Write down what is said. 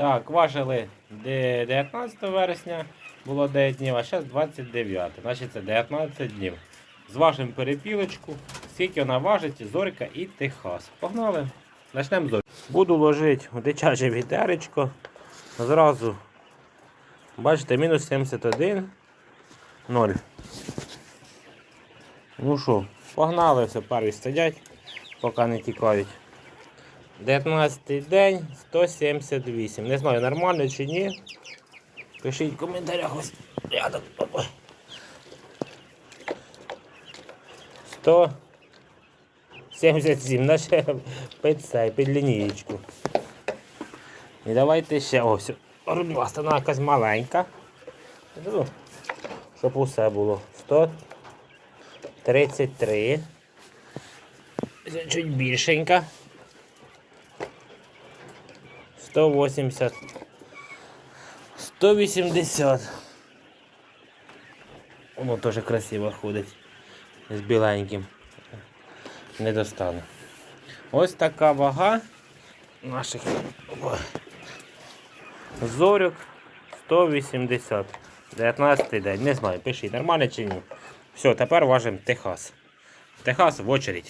Так, важили 19 вересня, було 9 днів, а зараз 29. Значить це 19 днів. Зважимо перепілочку, скільки вона важить, зорька і Техас. Погнали. Почнемо з. Буду ложити у дитяче вітеречко. Зразу. Бачите, мінус 71. 0. Ну що, погнали, все, перві сидять, поки не тікають. 19 день, 178. Не знаю, нормально чи ні. Пишіть в коментарях ось рядом. Опа. 177, наче під цей, під лінієчку. І давайте ще ось. Рудьваста, вона якась маленька. Ну, щоб усе було. 133. Це Чуть більшенька. 180. 180. Воно теж красиво ходить. З біленьким. Не достану. Ось така вага наших о, зорюк 180. 19 день. Не знаю, пишіть, нормально чи ні. Все, тепер важимо Техас. Техас в очередь.